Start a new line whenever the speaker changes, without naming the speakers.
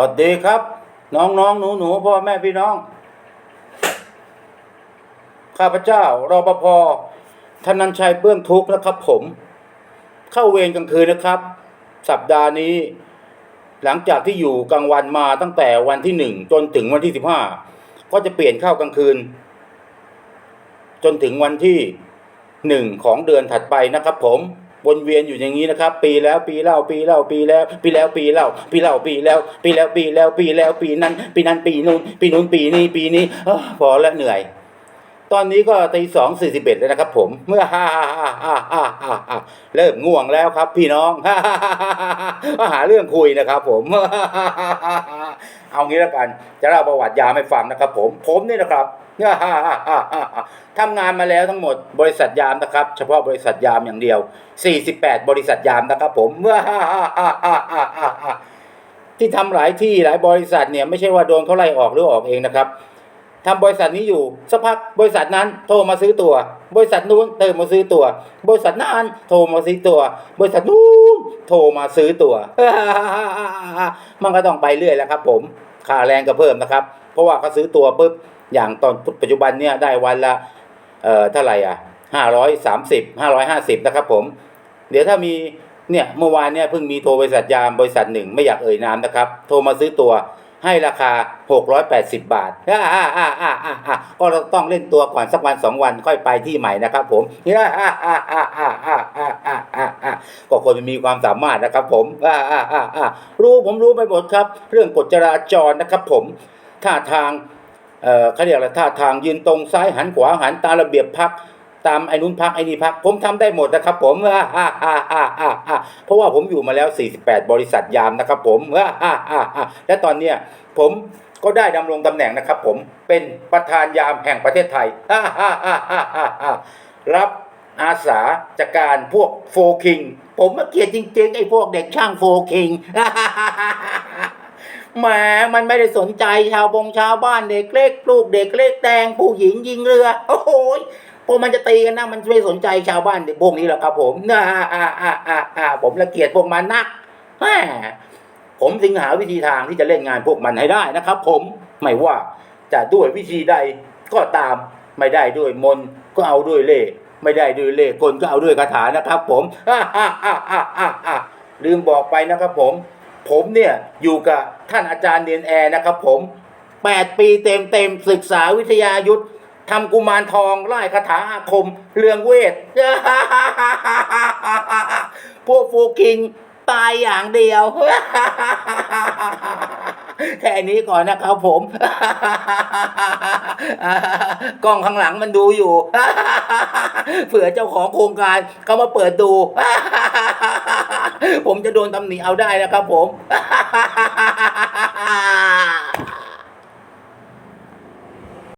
สวัสดีครับ น้องน้องหนูหนูพ่อแม่พี่น้อง ข้าพเจ้ารปภธนันชัยเบื้องทุกข์นะครับ ผม เข้าเวรกลางคืนนะครับ สัปดาห์นี้ หลังจากที่อยู่กลางวันมาตั้งแต่วันที่หนึ่งจนถึงวันที่สิบห้าก็จะเปลี่ยนเข้ากลางคืน จนถึงวันที่หนึ่งของเดือนถัดไปนะครับผม วนเวียนอยู่อย่างนี้นะครับ ปีแล้วปีเล่าปีเล่าปีแล้ว ปีแล้วปีเล่าปีเล่าปีแล้ว ปีแล้วปีแล้วปีแล้วปีนั้น ปีนั้นปีนู้นปีนู้นปีนี้ปีนี้อพอแล้วเหนื่อย ตอนนี้ก็ตีสองสี่สิบเอ็ดแล้วนะครับ ผมเมื่อฮ่าฮ่าฮ่าฮ่าฮ่าฮ่าเริ่มง่วงแล้วครับ พี่น้องฮ่าฮ่าฮ่าฮ่าฮ่ามาหาเรื่องคุยนะครับ ผมฮ่าฮ่าฮ่า เอางี้แล้วกันจะเล่าประวัติยามให้ฟังนะครับ ผมผมนี่นะครับฮ่าฮ่าฮ่าฮ่าฮ่าฮ่าทำงานมาแล้วทั้งหมดบริษัทยามนะครับ เฉพาะบริษัทยามอย่างเดียว 48 บริษัทยามนะครับ ผมเมื่อฮ่าฮ่าฮ่าฮ่าฮ่าที่ทำหลายที่หลายบริษัทเนี่ยไม่ใช่ว่าโดนเขาไล่ออกหรือออกเองนะครับทำบริษัทนี้อยู่สักพักบริษัทนั้นโทรมาซื้อตัว บริษัทนู้นเติมมาซื้อตัว บริษัทนั้นโทรมาซื้อตัว บริษัทนู้น โทรมาซื้อตัว๋วมันก็ต้องไปเรื่อยแล้วครับ ผมค่าแรงก็เพิ่มนะครับ เพราะว่าเขาซื้อตัวปุ๊บอย่างตอนปัจจุบันเนี่ยได้วันละเอ่อเท่าไหร่อะห้าร้อยสามสิบห้าร้อยห้าสิบนะครับ ผม เดี๋ยวถ้ามีเนี่ยเมื่อวานเนี่ยเพิ่งมีโทรบริษัทยามบริษัทหนึ่งไม่อยากเอ่ยนามนะครับ โทรมาซื้อตัวให้ราคาหกร้อยแปดสิบาทอ่าอ่าอ่าอ่าอ่าก็เราต้องเล่นตัวก่อนสักวันสองวันค่อยไปที่ใหม่นะครับผมอ่าอ่าอ่าอ่าอ่า ก็คนมันมีความสามารถนะครับ ผมอ่าอ่าอ่าอ่ารู้ผมรู้ไปหมดครับ เรื่องกฎจราจรนะครับ ผมท่าทางเอ่อเขาเรียกอะไรท่าทางยืนตรงซ้ายหันขวาหันตามระเบียบพักตามไอ้นู้นพักไอ้นี่พักผมทำได้หมดนะครับ ผมอ่าอ่าอ่าอ่าอ่าเพราะว่าผมอยู่มาแล้ว 48 บริษัทยามนะครับผมอ่าอ่าอ่าอ่าและตอนเนี้ยผมก็ได้ดำรงตำแหน่งนะครับ ผมเป็นประธานยามแห่งประเทศไทยอ่าอ่าอ่าอ่าอ่ารับ อาสาจากการพวกโฟคิง ผมมาเกลียดจริงๆ ไอ้พวกเด็กช่างโฟคิงแหมมันไม่ได้สนใจชาวบงชาวบ้านเด็กเล็กลูกเด็กเล็กแดงผู้หญิงยิงเรือ โอ้โหพวกมันจะตีกันนะมันไม่สนใจชาวบ้านเด็กพวกนี้หรอกครับผมอ่าอ่าอ่าอ่าอ่าผมละเกียดพวกมันนักแหมผมถึงหาวิธีทางที่จะเล่นงานพวกมันให้ได้นะครับ ผมไม่ว่าจะด้วยวิธีใดก็ตามไม่ได้ด้วยมนก็เอาด้วยเล่ ไม่ได้ด้วยเล่กลก็เอาด้วยคาถานะครับผมอ่าอ่าอ่าอ่าอ่าอ่าลืมบอกไปนะครับผม ผมเนี่ยอยู่กับท่านอาจารย์เนียนแอร์นะครับผมแปดปีเต็มเต็มศึกษาวิทยายุทธทำกุมารทองไล่คาถาอาคม เรืองเวท พวกฟูกิงตายอย่างเดียว แค่นี้ก่อนนะครับผม กล้องข้างหลังมันดูอยู่ เผื่อเจ้าของโครงการเขามาเปิดดู ผมจะโดนตำหนิเอาได้นะครับผม